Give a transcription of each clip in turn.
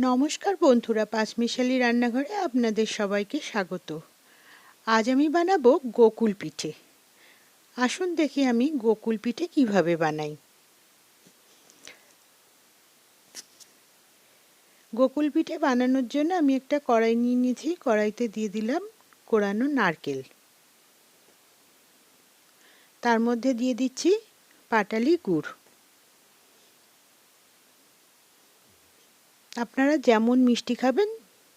নমস্কার বন্ধুরা, পাঁচমিশালি রান্নাঘরে আপনাদের সবাইকে স্বাগত। আজ আমি বানাবো গোকুল পিঠে। আসুন দেখি আমি গোকুল পিঠে কীভাবে বানাই। গোকুল পিঠে বানানোর জন্য আমি একটা কড়াই নিয়ে নিয়েছি, কড়াইতে দিয়ে দিলাম কোরানো নারকেল। তার মধ্যে দিয়ে দিচ্ছি পাটালি গুড়। আপনারা যেমন মিষ্টি খাবেন,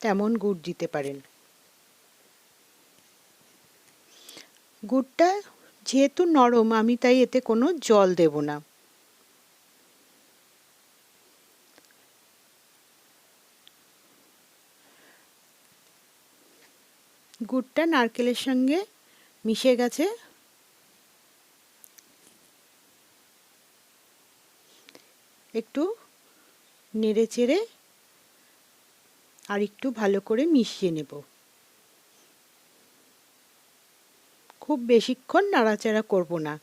তেমন গুড় দিতে পারেন। গুড়টা যেহেতু নরম, আমি তাই এতে কোনো জল দেব না। গুড়টা নারকেলের সঙ্গে মিশে গেছে। একটু নেড়ে চেড়ে আর একটু ভালো করে মিশিয়ে নেব। খুব বেশিক্ষণ নাড়াচাড়া করব না।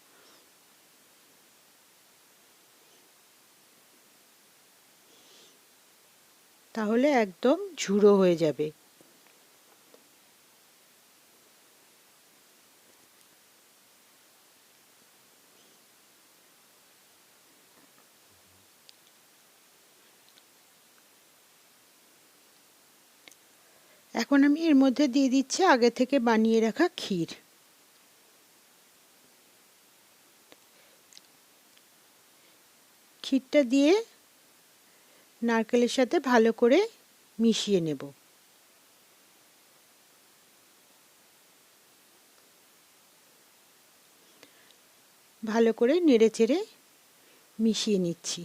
তাহলে একদম ঝুড়ো হয়ে যাবে। এখন আমি এর মধ্যে দিয়ে দিচ্ছি আগে থেকে বানিয়ে রাখা ক্ষীর। ক্ষীরটা দিয়ে নারকেলের সাথে ভালো করে মিশিয়ে নেব। ভালো করে নেড়ে চেড়ে মিশিয়ে নিচ্ছি।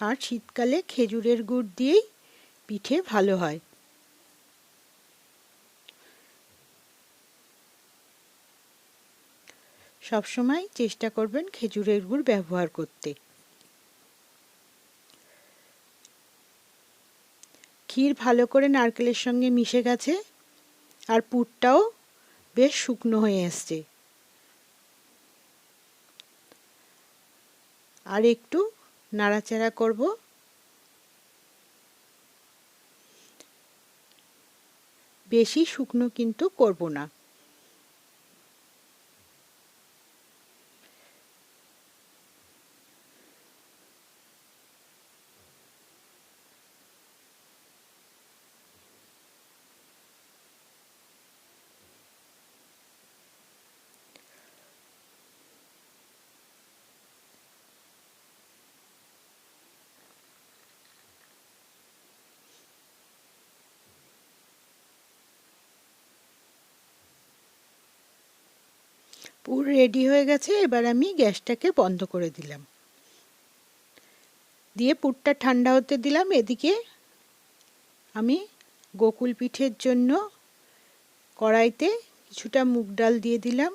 আর শীতকালে খেজুরের গুড় দিয়েই পিঠে ভালো হয়। সবসময় চেষ্টা করবেন খেজুরের গুড় ব্যবহার করতে। ক্ষীর ভালো করে নারকেলের সঙ্গে মিশে গেছে আর পুরটাও বেশ শুকনো হয়ে এসছে। আর একটু নাড়াচাড়া করব। বেশি শুকনো কিন্তু করব না। পুর রেডি হয়ে গেছে, এবার আমি গ্যাসটাকে বন্ধ করে দিলাম। দিয়ে পুরটা ঠান্ডা হতে দিলাম, এদিকে আমি গোকুল পিঠের জন্য কড়াইতে কিছুটা মুগ ডাল দিয়ে দিলাম।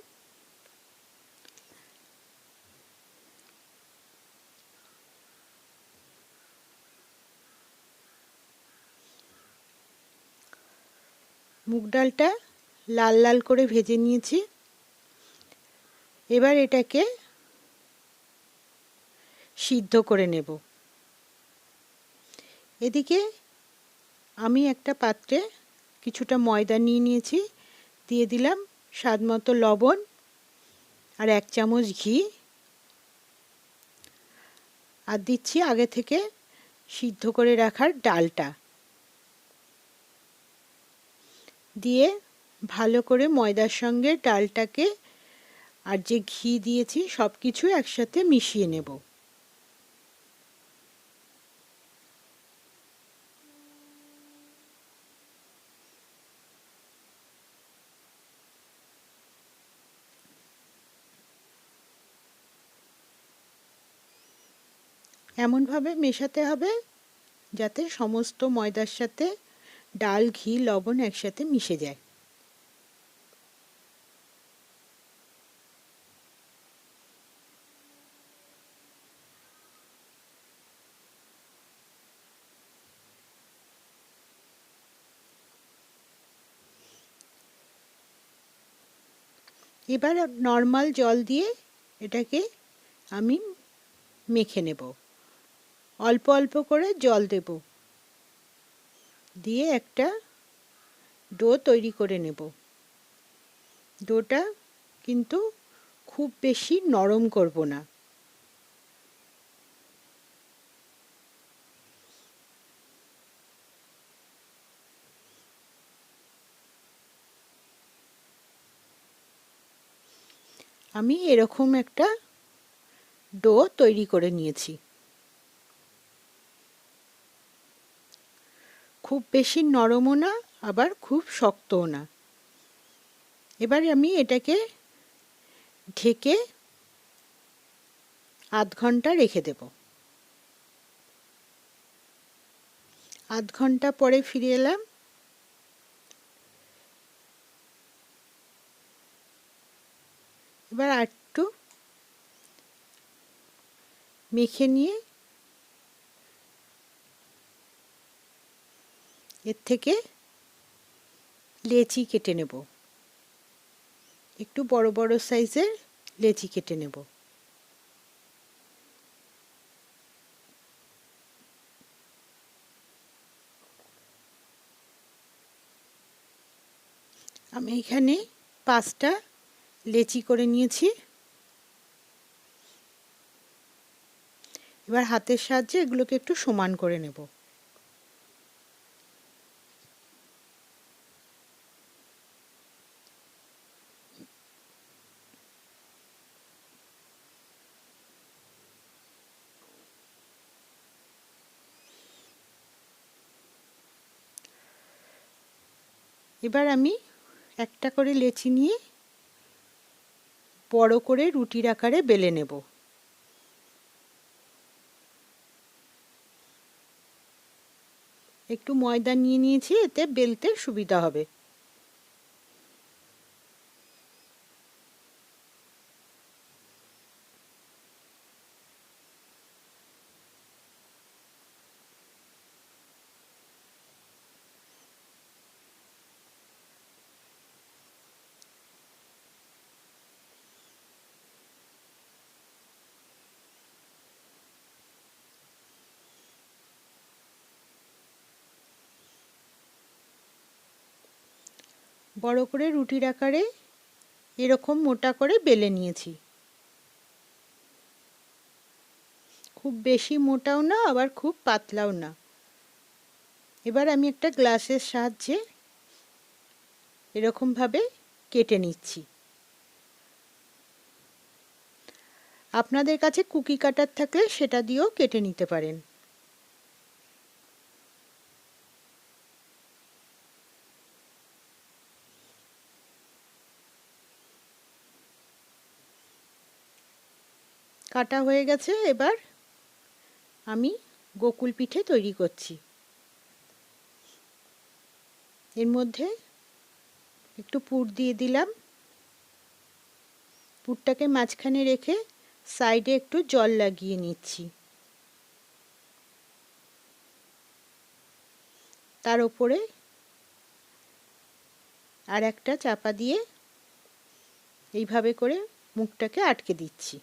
মুগ ডালটা লাল লাল করে ভেজে নিয়েছি। এবার এটাকে সিদ্ধ করে নেব। এদিকে আমি একটা পাত্রে কিছুটা ময়দা নিয়ে নিয়েছি, দিয়ে দিলাম স্বাদ মতো লবণ আর এক চামচ ঘি। আর দিচ্ছি আগে থেকে সিদ্ধ করে রাখার ডালটা। দিয়ে ভালো করে ময়দার সঙ্গে ডালটাকে আর যে ঘি দিয়েছি সব কিছু একসাথে মিশিয়ে নেব। এমনভাবে মেশাতে হবে যাতে সমস্ত ময়দার সাথে ডাল, ঘি, লবণ একসাথে মিশে যায়। এবার নর্মাল জল দিয়ে এটাকে আমি মেখে নেব। অল্প অল্প করে জল দেব। দিয়ে একটা ডো তৈরি করে নেব। ডোটা কিন্তু খুব বেশি নরম করব না। আমি এরকম একটা ডো তৈরি করে নিয়েছি। খুব বেশি নরমও না, আবার খুব শক্তও না। এবার আমি এটাকে ঢেকে আধ ঘণ্টা রেখে দেব। আধ ঘণ্টা পরে ফিরে এলাম। এবার একটু মেখে নিয়ে এর থেকে লেচি কেটে নেব। একটু বড় বড় সাইজের লেচি কেটে নেব। আমি এখানে পাঁচটা লেচি করে নিয়েছি। এবার হাতের সাহায্যে এগুলোকে একটু সমান করে নেব। এবার আমি একটা করে লেচি নিয়ে বড় করে রুটির আকারে বেলে নেব। একটু ময়দা নিয়ে নিয়েছি এতে বেলতে সুবিধা হবে। বড় করে রুটির আকারে এরকম মোটা করে বেলে নিয়েছি। খুব বেশি মোটাও না, আবার খুব পাতলাও না। এবার আমি একটা গ্লাসের সাহায্যে এরকমভাবে কেটে নিচ্ছি। আপনাদের কাছে কুকি কাটার থাকলে সেটা দিয়েও কেটে নিতে পারেন। কাটা হয়ে গেছে, এবার আমি গোকুল পিঠে তৈরি করছি। এর মধ্যে একটু পুর দিয়ে দিলাম। পুরটাকে মাঝখানে রেখে সাইডে একটু জল লাগিয়ে নিচ্ছি। তার ওপরে আর একটা চাপা দিয়ে এইভাবে করে মুখটাকে আটকে দিচ্ছি।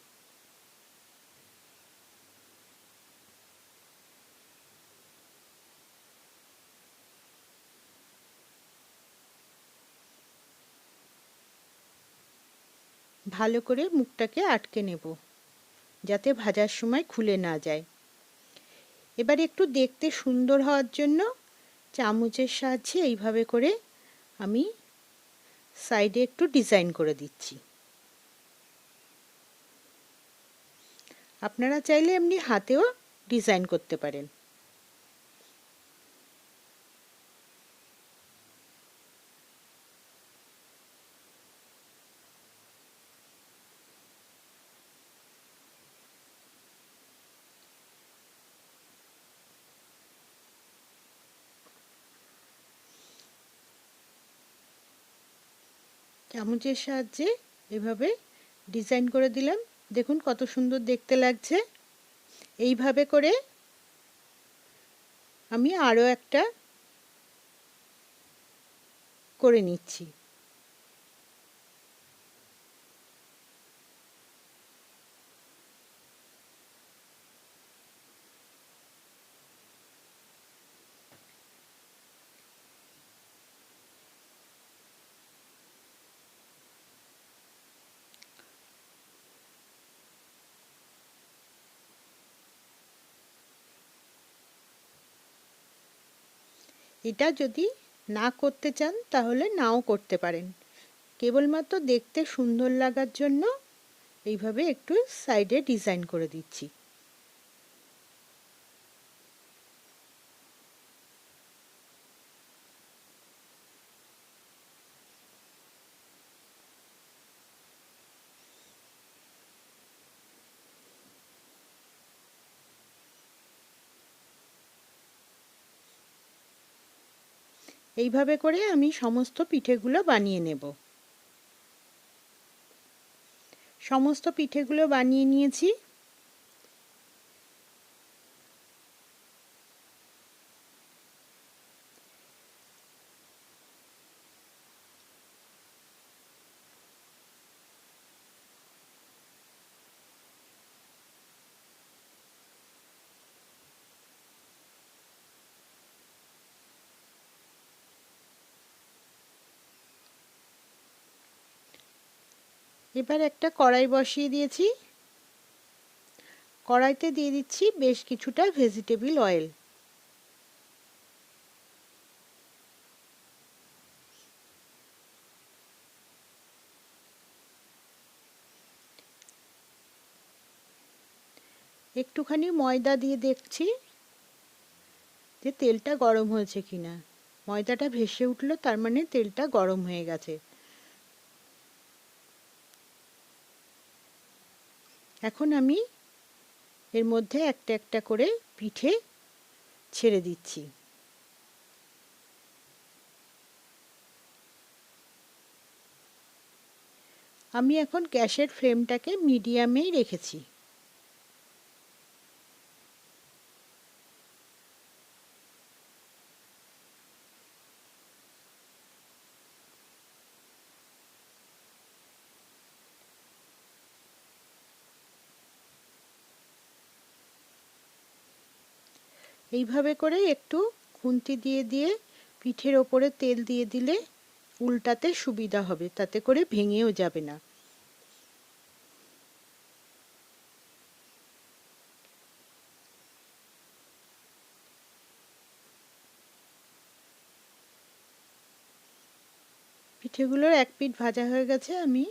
ভালো করে মুখটাকে আটকে নেব, যাতে ভাজার সময় খুলে না যায়। এবার একটু দেখতে সুন্দর হওয়ার জন্য চামচের সাহায্যে এইভাবে করে আমি সাইডে একটু ডিজাইন করে দিচ্ছি। আপনারা চাইলে এমনি হাতেও ডিজাইন করতে পারেন। চামচের সাহায্যে এভাবে ডিজাইন করে দিলাম। দেখুন কত সুন্দর দেখতে লাগছে। এইভাবে করে আমি আরও একটা করে নিচ্ছি। এটা যদি না করতে চান, তাহলে নাও করতে পারেন। কেবলমাত্র দেখতে সুন্দর লাগার জন্য এইভাবে একটু সাইডে ডিজাইন করে দিচ্ছি। এইভাবে করে আমি সমস্ত পিঠেগুলো বানিয়ে নেব। সমস্ত পিঠেগুলো বানিয়ে নিয়েছি। এবার একটা কড়াই বসিয়ে দিয়েছি। কড়াইতে দিয়ে দিচ্ছি বেশ কিছুটা ভেজিটেবিল অয়েল। একটুখানি ময়দা দিয়ে দেখছি যে তেলটা গরম হয়েছে কিনা। ময়দাটা ভেসে উঠল, তার মানে তেলটা গরম হয়ে গেছে। এখন আমি এর মধ্যে একটা একটা করে পিঠে ছেড়ে দিচ্ছি। আমি এখন গ্যাসের ফ্লেমটাকে মিডিয়ামেই রেখেছি। এইভাবে করে একটু খুন্তি দিয়ে দিয়ে পিঠের ওপরে তেল দিয়ে দিলে উল্টাতে সুবিধা হবে, তাতে করে ভেঙেও যাবে না। পিঠেগুলোর এক পিঠ ভাজা হয়ে গেছে, আমি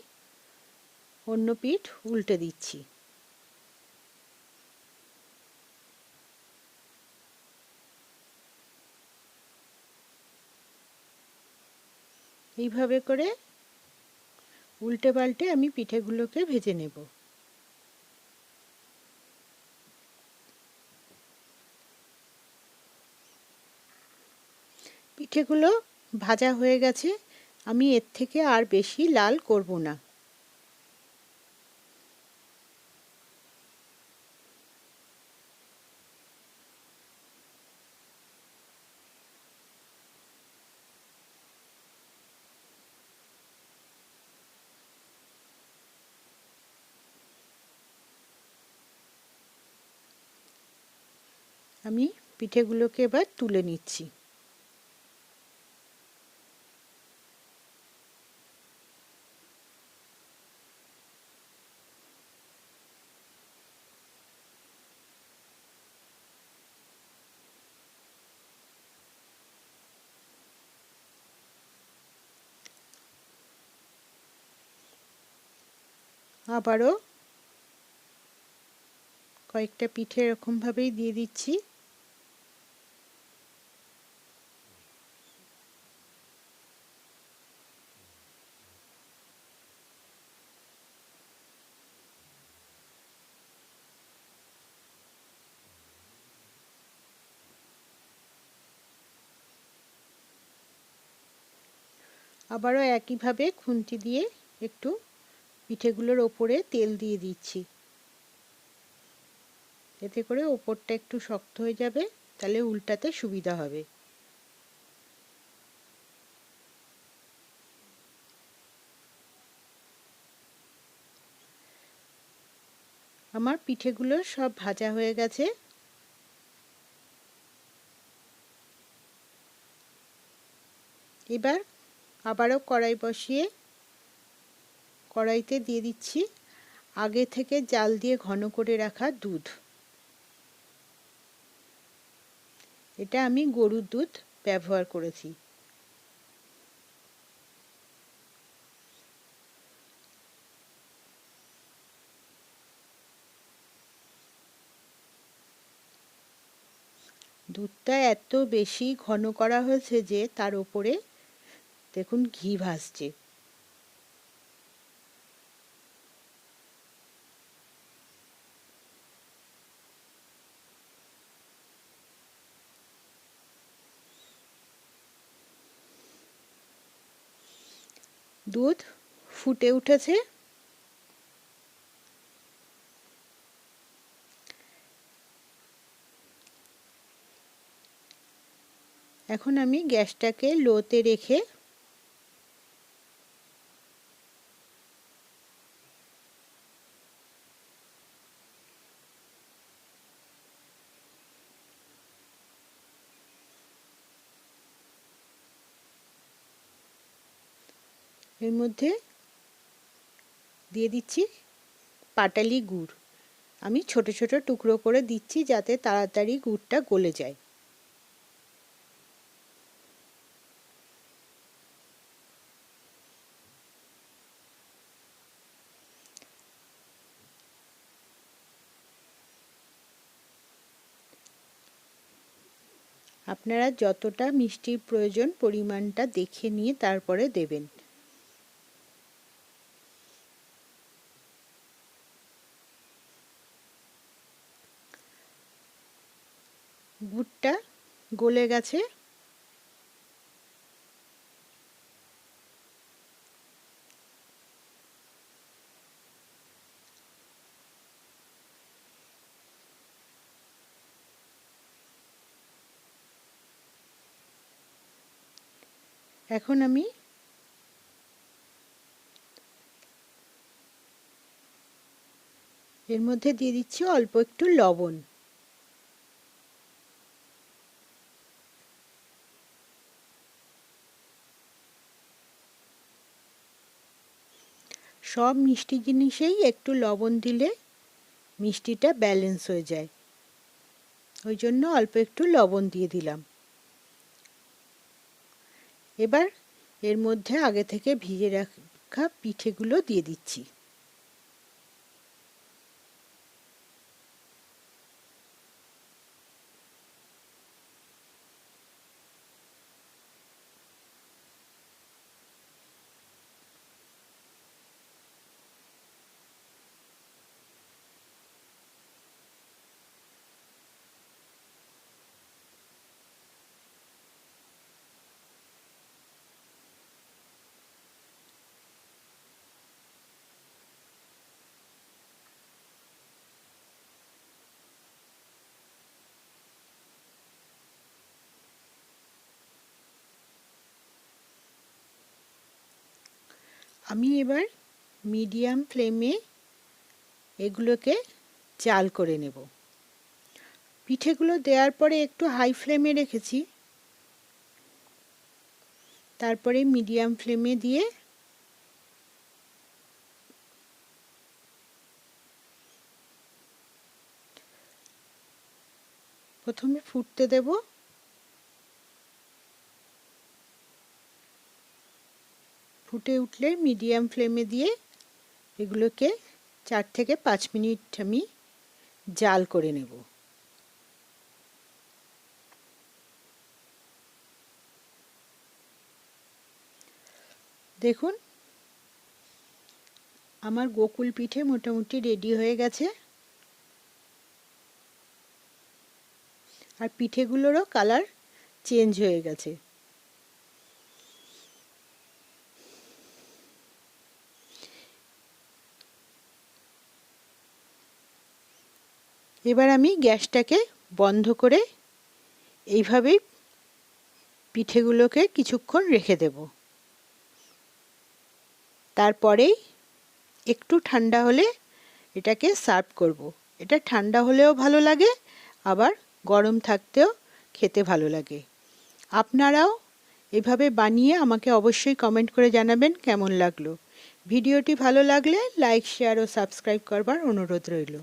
অন্য পিঠ উল্টে দিচ্ছি। এইভাবে করে উল্টে পাল্টে আমি পিঠেগুলোকে ভেজে নেব। পিঠেগুলো ভাজা হয়ে গেছে, আমি এর থেকে আর বেশি লাল করব না। আমি পিঠেগুলোকে এবার তুলে নিচ্ছি। আবারও কয়েকটা পিঠে এরকমভাবেই দিয়ে দিচ্ছি। আবারও একইভাবে খুন্তি দিয়ে একটু পিঠেগুলোর ওপরে তেল দিয়ে দিচ্ছি। এতে করে ওপরটা একটু শক্ত হয়ে যাবে, তাহলে উল্টাতে সুবিধা হবে। আমার পিঠেগুলো সব ভাজা হয়ে গেছে। এবার আবারও কড়াই বসিয়ে কড়াইতে দিয়ে দিচ্ছি আগে থেকে জাল দিয়ে ঘন করে রাখা দুধ। এটা আমি গরুর দুধ ব্যবহার করেছি। দুধটা এত বেশি ঘন করা হয়েছে যে তার উপরে দেখুন ঘি ভাসছে দুধ ফুটে উঠেছে। এখন আমি গ্যাসটাকে লোতে রেখে এর মধ্যে দিয়ে দিচ্ছি পাটালি গুড়। আমি ছোট ছোট টুকরো করে দিচ্ছি যাতে তাড়াতাড়ি গুড়টা গলে যায়। আপনারা যতটা মিষ্টির প্রয়োজন পরিমাণটা দেখে নিয়ে তারপরে দেবেন গুড়টা গলে গেছে। এখন আমি এর মধ্যে দিয়ে দিচ্ছি অল্প একটু লবণ। সব মিষ্টি জিনিসেই একটু লবণ দিলে মিষ্টিটা ব্যালেন্স হয়ে যায়। ওই জন্য অল্প একটু লবণ দিয়ে দিলাম। এবার এর মধ্যে আগে থেকে ভিজে রাখা পিঠেগুলো দিয়ে দিচ্ছি। আমি এবার মিডিয়াম ফ্লেমে এগুলোকে চাল করে নেব। পিঠেগুলো দেওয়ার পরে একটু হাই ফ্লেমে রেখেছি। তারপরে মিডিয়াম ফ্লেমে দিয়ে প্রথমে ফুটতে দেবো। ফুটে উঠলে মিডিয়াম ফ্লেমে দিয়ে এগুলোকে চার থেকে পাঁচ মিনিট আমি জাল করে নেব। দেখুন, আমার গোকুল পিঠে মোটামুটি রেডি হয়ে গেছে। আর পিঠেগুলোরও কালার চেঞ্জ হয়ে গেছে। এবার আমি গ্যাসটাকে বন্ধ করে এইভাবেই পিঠেগুলোকে কিছুক্ষণ রেখে দেব। তারপরেই একটু ঠান্ডা হলে এটাকে সার্ভ করব। এটা ঠান্ডা হলেও ভালো লাগে, আবার গরম থাকতেও খেতে ভালো লাগে। আপনারাও এভাবে বানিয়ে আমাকে অবশ্যই কমেন্ট করে জানাবেন কেমন লাগল। ভিডিওটি ভালো লাগলে লাইক, শেয়ার ও সাবস্ক্রাইব করবার অনুরোধ রইল।